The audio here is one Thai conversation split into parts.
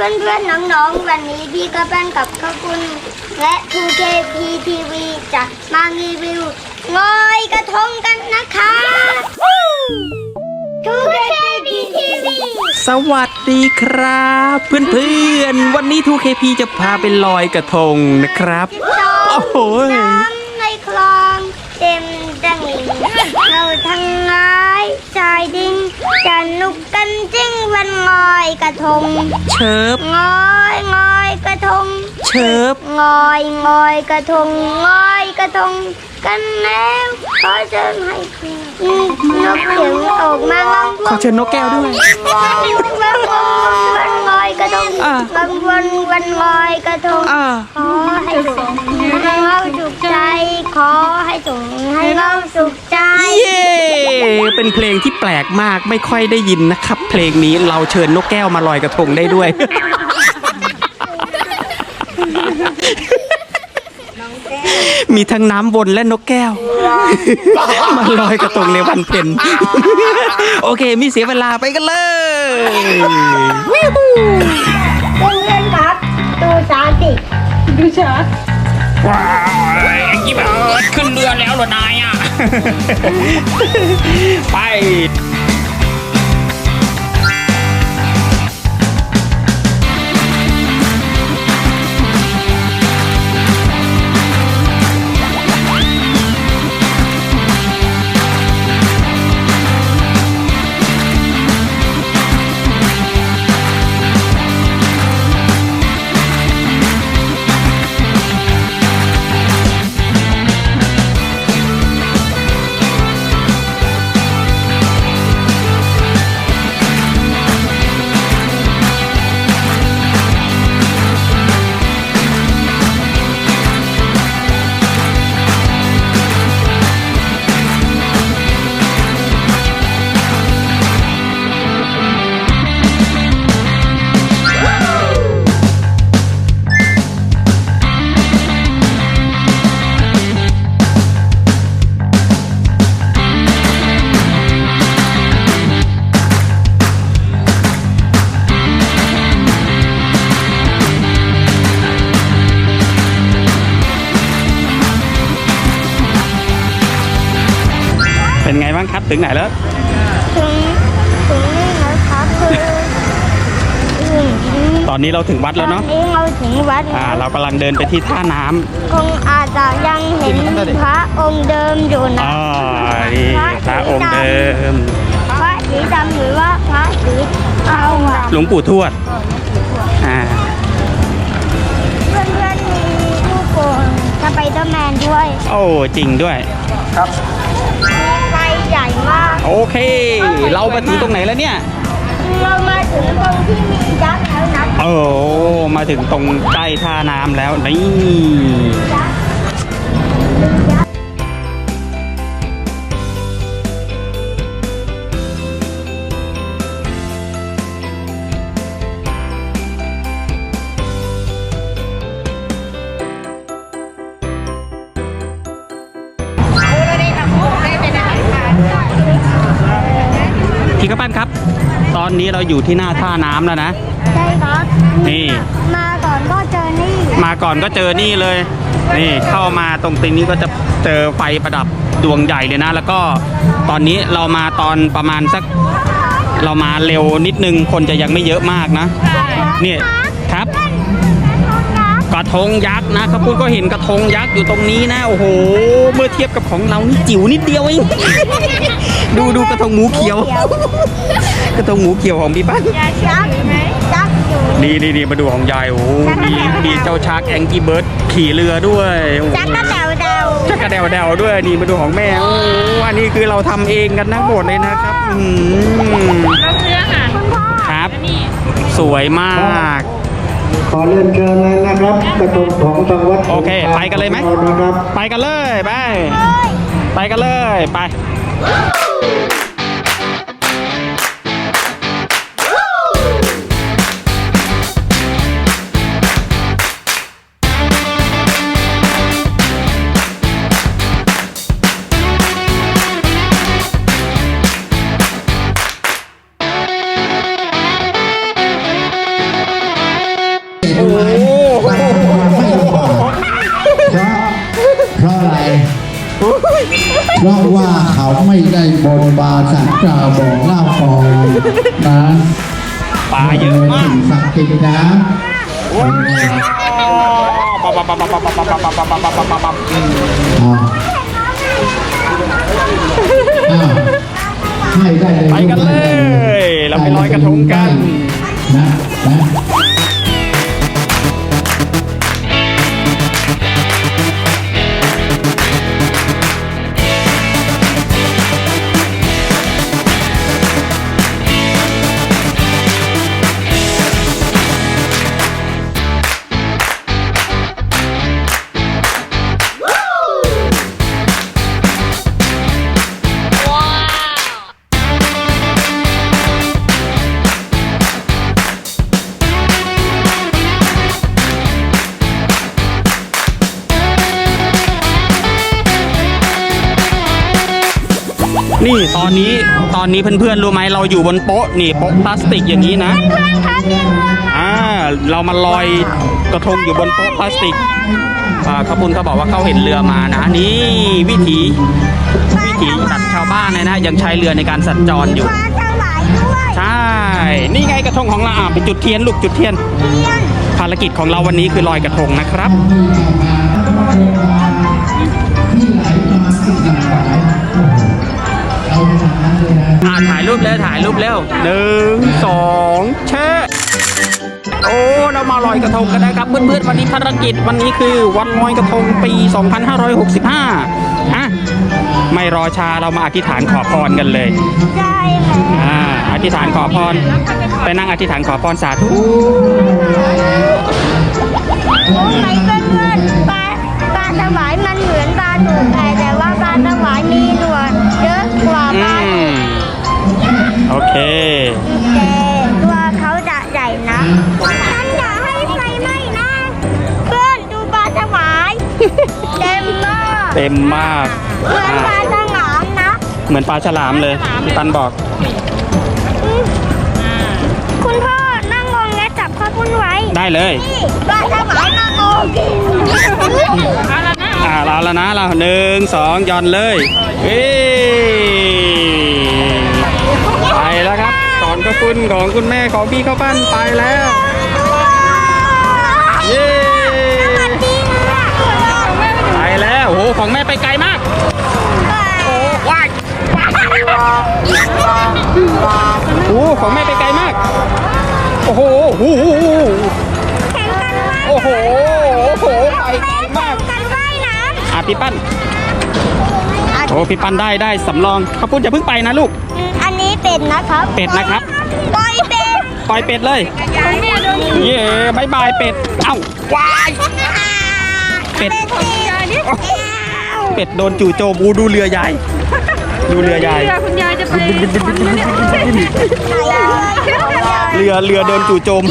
เพื่อนๆน้องๆ วันนี้พี่ก็เป็นกับข้าวคุณ และ 2KP TV จะมารีวิวลอยกระทงกันนะคะ 2KP TV สวัสดีครับ เพื่อนๆ วันนี้ 2KP จะพาไปลอยกระทงนะครับ โอ้โห น้ำในคลอง อยกระทง เชิบงอยงอยกระทง เชิบงอยงอยกระทงงอยกระทง กันแล้วก็จะให้อืมนกเสียงออกมาลองขอเชิญนกแก้วด้วยวันวันงอยกระทงอ่าวันวันวันงอยกระทงอ่าขอให้สุขให้เราสุขใจ ขอให้สุขให้เราสุขใจ เย้ เป็นเพลงที่แปลกมากไม่ค่อยได้ยินนะครับ เพลงนี้เราเชิญนกแก้วมาลอยกระทงได้ด้วย มีทั้งน้ำวนและนกแก้ว มาลอยกระทงในวันเพ็ญ โอเคมีเสียเวลาไปกันเลยวิวเพื่อนๆครับ ดูสาสิว้ายแอง กี้เบิร์ดขึ้นเรือแล้วเหรอนายอะ ไป บ้างครับ ถึงไหนแล้ว ถึงถึงนี่แล้วครับคืออืมตอนนี้เราถึงวัดแล้วเนาะตอนนี้เราถึงวัดอ่า เรากำลังเดินไปที่ท่าน้ำคงอาจจะยังเห็นพระองค์เดิมอยู่นะอ๋อนี่พระองค์เดิม พระสีดำหรือว่าพระสีเทาอะหลวงปู่ทวดอ่าเพื่อนๆมีลูกโป่งสไปเดอร์แมนด้วย โอ้จริงด้วยมีไฟ ใหญ่มาก โอเค เรามาถึงตรงไหนแล้วเนี่ย เรามาถึงตรงที่มียักษ์แล้วนะโอ้มาถึงตรงใกล้ท่าน้ำแล้วนี่ยักษ์ ยักษ์พี่กระปั้นครับ ตอนนี้เราอยู่ที่หน้าท่าน้ำแล้วนะ ใช่ครับนี่ มาก่อนก็เจอนี่มาก่อนก็เจอนี่เลย นี่เข้ามาตรงติงนี้ก็จะเจอไฟประดับดวงใหญ่เลยนะ แล้วก็ตอนนี้เรามาตอนประมาณสัก เรามาเร็วนิดนึงคนจะยังไม่เยอะมากนะนี่ค รับกระทงยักษ์นะเขาพูดก็เห็นกระทงยักษ์อยู่ตรงนี้นะ โอ้โห เมื่อเทียบกับของเรานี่จิ๋วนิดเดียวเอง ดูดูกระทงหมูเขียว กระทงหมูเขียวของพี่ปั้นยักษ์ไหมยักษ์อยู่นี่นี่นี่มาดูของยายโอ้โหมีมีเจ้าชาร์กแองกี้เบิร์ดขี่เรือด้วยโอ้โหยักษ์ก็เดาเดาจักระเดวเดวด้วยนี่มาดูของแม่โอ้โหอันนี้คือเราทำเองกันทั้งหมดเลยนะครับอืมคุณพ่อครับสวยมาก ขอเรียนเชิญเลยนะครับกระทงของทางวัดโอเคไปกันเลยไหม นะครับ ไปกันเลย ไป ไปกันเลย ไป เพราะว่าเขาไม่ได้บนบานสันกล่าวบอกเล่าก่อนนะปลาเยอะมากสิ่งศักดิ์สิทธิ์นะปั๊บปั๊บปั๊บปั๊บปั๊บปั๊บปั๊บปั๊บปั๊บปั๊บปั๊บปั๊บอืมอ่าอ่าให้ได้เลยไปกันเลย เราไปลอยกระทงกันนะนะ นี่ตอนนี้ตอนนี้เพื่อนๆรู้ไหมเราอยู่บนโป๊ะนี่โป๊ะพลาสติกอย่างนี้นะอ่าเรามาลอยกระทงอยู่บนโป๊ะพลาสติกอ่าขบุญเขาบอกว่าเขาเห็นเรือมานะนี่วิถีวิถีแบบชาวบ้านเลยนะ ยังใช้เรือในการสัญจรอยู่ปลาสวายด้วยใช่ นี่ไงกระทงของเราอะไปจุดเทียนลูกจุดเทียนภารกิจของเราวันนี้คือลอยกระทงนะครับ อ่าถ่ายรูปเลยถ่ายรูปเร็วหนึ่งสองแช่โอ้เรามาลอยกระทงกันนะครับเพื่อนๆวันนี้ภารกิจวันนี้คือวันลอยกระทงปี 2565อะไม่รอช้าเรามาอธิษฐานขอพรกันเลยใช่ค่ะอ่าอธิษฐานขอพรไปนั่งอธิษฐานขอพรสาธุรู้ไหมเพื่อนๆ เค แต่ตัวเขาจะใหญ่นะฉันอยากให้ไฟไหม้นะ เพื่อนดูปลาสวายเต็มมากเต็มมากเหมือนปลาสงามนะเหมือนปลาฉลามเลยพี่ตันบอก คุณพ่อนั่งงงและจับข้าวปุ้นไว้ได้เลยนี่ปลาสวายนั่งงงกินอ่าเราแล้วนะเราหนึ่งสองย่อนเลยเฮ้ ของคุณแม่ของพี่ข้าวปั้นไปแล้ว เย้ไปแล้วโอ้โหของแม่ไปไกลมากโอ้ว้ายโอ้ของแม่ไปไกลมาก โอ้โหโอ้โหแข่งกันว่ายโอ้โหโอ้โหไปไกลมากกันว่ายน้อะพี่ปั้นโอ้พี่ปั้นได้ได้สำรองข้าวปุ้นอย่าเพิ่งไปนะลูกำอันนี้เป็ดนะครับ เป็ดนะครับ ปล่อยเป็ดปล่อยเป็ดเลยของแม่โดนเย้บายบายเป็ด เอ้าว้าย เป็ดเป็ดโดนจู่โจมอูดูเรือใหญ่ ดูเรือใหญ่คุณยายจะไปสอนแล้วเนี่ยเรือเรือโดนจู่โจม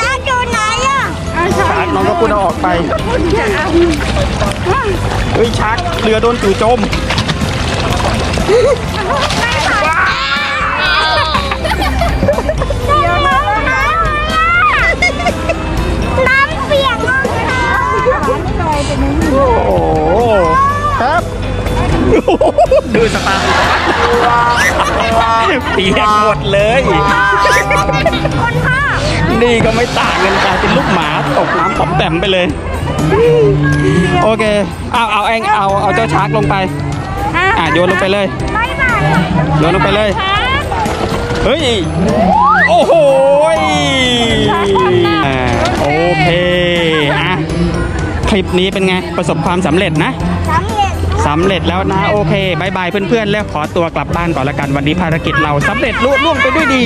จ้าจูไหนอะชาร์กน้องก็พูดเอาออกไปเฮ้ยชาร์กเรือโดนจู่โจมเดี๋ยวน้ำน้ำน้ำเปียกมากเลย โอ้โหครับ ดูสตาร์เปียกหมดเลย คนพ่อนี่ก็ไม่ต่างกันกลายเป็นลูกหมาตกน้ำป๋อมแปมไปเลย โอเค เอาเอาเองเอาเอาเจ้าชาร์กลงไป อะโยนลงไปเลยบายบายโยนลงไปเลย เฮ้ย โอ้โหยอ่าโอเคอะคลิปนี้เป็นไง ประสบความสำเร็จนะ สำเร็จสำเร็จแล้วนะโอเคบายบายเพื่อนๆ แล้วขอตัวกลับบ้านก่อนละกันวันนี้ภารกิจเราสำเร็จลุล่วงไปด้วยดี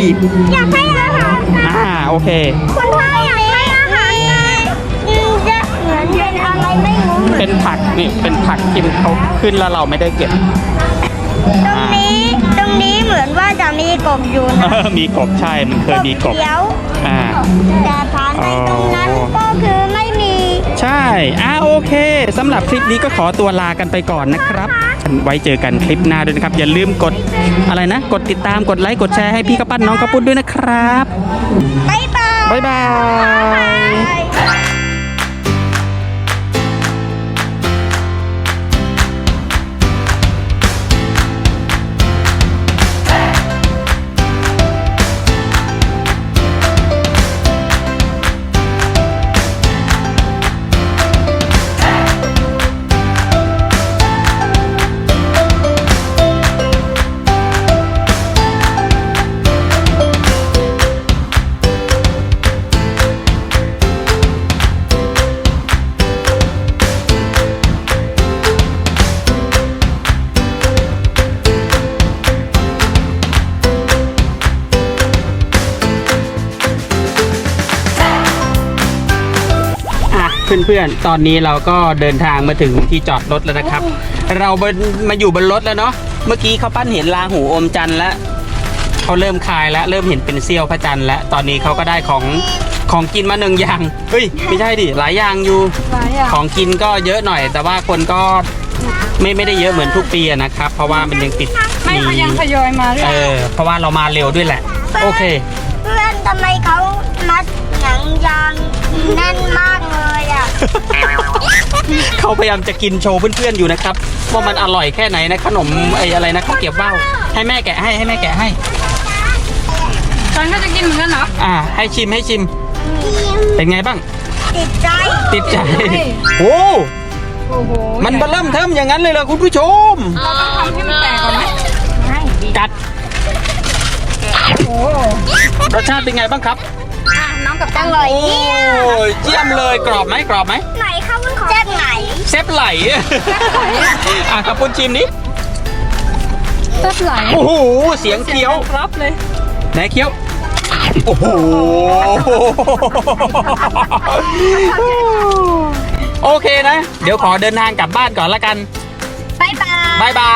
อยากให้อาหารอ่าโอเค คุณพ่ออยากให้อาหารไงอืมจะเหมือนเป็นอะไรไม่รู้เหมือนเป็นผักนี่เป็นผักที่เขาขึ้นแล้วเราไม่ได้เก็บ ตรงนี้ตรงนี้ กบอยู่เอนะอมีกบใช่มันเคยมีกบเขียวอ่าแต่ผ่านไปตรงนั้นก็คือไม่มี ใช่อ่าโอเคสำหรับคลิปนี้ก็ขอตัวลากันไปก่อนนะครับ ไว้เจอกันคลิปหน้าด้วยนะครับ อย่าลืมกดอะไรนะ กดติดตามกดไลค์กดแชร์ให้พี่กระปั้นน้องกระปุ้นด้วยนะครับบ๊ายบายบ๊ายบาย เพื่อนๆ ตอนนี้เราก็เดินทางมาถึงที่จอดรถแล้วนะครับ เราบนมาอยู่บนรถแล้วเนาะ เมื่อกี้เขาปั้นเห็นลาหูอมจันทร์แล้วเขาเริ่มคลายแล้วเริ่มเห็นเป็นเสี้ยวพระจันทร์แล้ว ตอนนี้เขาก็ได้ของของกินมาหนึ่งอย่าง เฮ้ย ไม่ใช่ดิ หลายอย่างอยู่หลายอย่างของกินก็เยอะหน่อย แต่ว่าคนก็ไม่ไม่ได้เยอะเหมือนทุกปีอะนะครับ เพราะว่ามันยังติดไม่เขายังทยอยมาเรื่อเอยอเพราะว่าเรามาเร็วด้วยแหละ โอเค เพื่อนทำไมเขามัดหนังยางแน่นมากเลยอะ เขาพยายามจะกินโชว์เพื่อนๆอยู่นะครับว่ามันอร่อยแค่ไหนนะขนมไอ้อะไรนะข้าวเกรี๊ยวว่าวให้แม่แกะให้ให้แม่แกะให้ตอนก็จะกินเหมือนกันเหรออ่า ให้ชิมให้ชิม เป็นไงบ้าง ติดใจติดใจเฮ้ยโอ้โอ้โหมันเบอเริ่มเทิมอย่างนั้นเลยเหรอคุณผู้ชมเราต้องทำให้มันแตกก่อนไหมกัดโอ้รสชาติเป็นไงบ้างครับอะน้องกับอตังร่อยโอ้เนี่ยยเจียมเลยกรอบไหมกรอบไหมไหนคะคุณขอแจ็คไหน เซฟไหลอะครับคุณชิมนี้เต้ไหลโอ้โหเสียงเคี้ยวรับเลยไหนเคี้ยวโอ้โหโอเคนะ เดี๋ยวขอเดินทางกลับบ้านก่อนละกันบายบายบายบา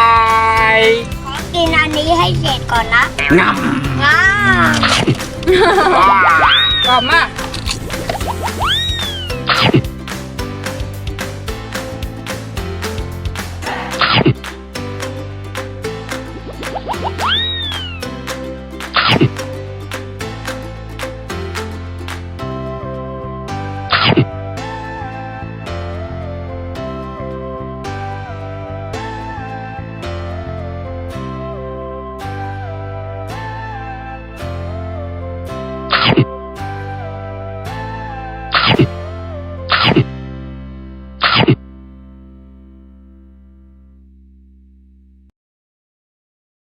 ยขอกินอันนี้ให้เสร็จก่อนนะงับง้ากรอบมากอ